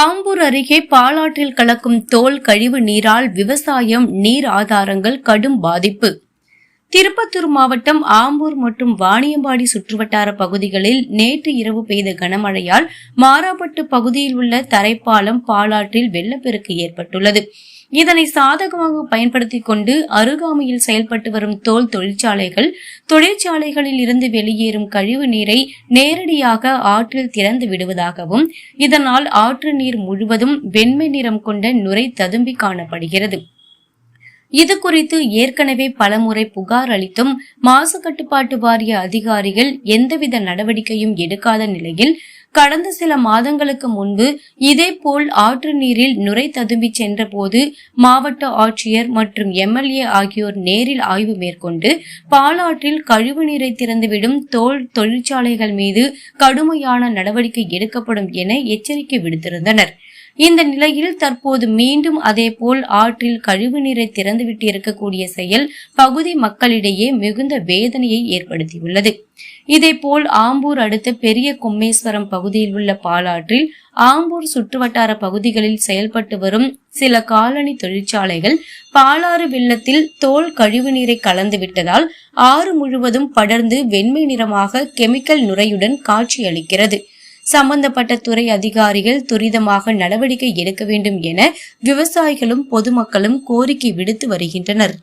ஆம்பூர் அருகே பாலாற்றில் கலக்கும் தோல் கழிவு நீரால் விவசாயம் நீர் ஆதாரங்கள் கடும் பாதிப்பு. திருப்பத்தூர் மாவட்டம் ஆம்பூர் மற்றும் வாணியம்பாடி சுற்றுவட்டார பகுதிகளில் நேற்று இரவு பெய்த கனமழையால் மாறாப்பட்டு பகுதியில் உள்ள தரைப்பாலம் பாலாற்றில் வெள்ளப்பெருக்கு ஏற்பட்டுள்ளது. இதனை சாதகமாக பயன்படுத்திக் கொண்டு அருகாமையில் செயல்பட்டு வரும் தோல் தொழிற்சாலைகள் தொழிற்சாலைகளில் இருந்து வெளியேறும் கழிவு நீரை நேரடியாக ஆற்றில் திறந்து விடுவதாகவும் இதனால் ஆற்று நீர் முழுவதும் வெண்மை நிறம் கொண்ட நுரை ததும்பி காணப்படுகிறது. இது குறித்து ஏற்கனவே பலமுறை புகார் அளித்தும் மாசு கட்டுப்பாட்டு வாரிய அதிகாரிகள் எந்தவித நடவடிக்கையும் எடுக்காத நிலையில் கடந்த சில மாதங்களுக்கு முன்பு இதேபோல் ஆற்று நீரில் நுரை ததும்பி சென்றபோது மாவட்ட ஆட்சியர் மற்றும் எம்எல்ஏ ஆகியோர் நேரில் ஆய்வு மேற்கொண்டு பாலாற்றில் கழிவு நீரை திறந்துவிடும் தோல் தொழிற்சாலைகள் மீது கடுமையான நடவடிக்கை எடுக்கப்படும் என எச்சரிக்கை விடுத்திருந்தனர். இந்த நிலையில் தற்போது மீண்டும் அதேபோல் ஆற்றில் கழிவு நீரை திறந்துவிட்டு இருக்கக்கூடிய செயல் பகுதி மக்களிடையே மிகுந்த வேதனையை ஏற்படுத்தியுள்ளது. இதேபோல் ஆம்பூர் அடுத்த பெரிய கொம்மேஸ்வரம் பகுதியில் உள்ள பாலாற்றில் ஆம்பூர் சுற்றுவட்டார பகுதிகளில் செயல்பட்டு வரும் சில காலனி தொழிற்சாலைகள் பாலாறு வெள்ளத்தில் தோல் கழிவு நீரை கலந்து விட்டதால் ஆறு முழுவதும் படர்ந்து வெண்மை நிறமாக கெமிக்கல் நுரையுடன் காட்சியளிக்கிறது. சம்பந்தப்பட்ட துறை அதிகாரிகள் துரிதமாக நடவடிக்கை எடுக்க வேண்டும் என விவசாயிகளும் பொதுமக்களும் கோரிக்கை விடுத்து வருகின்றனர்.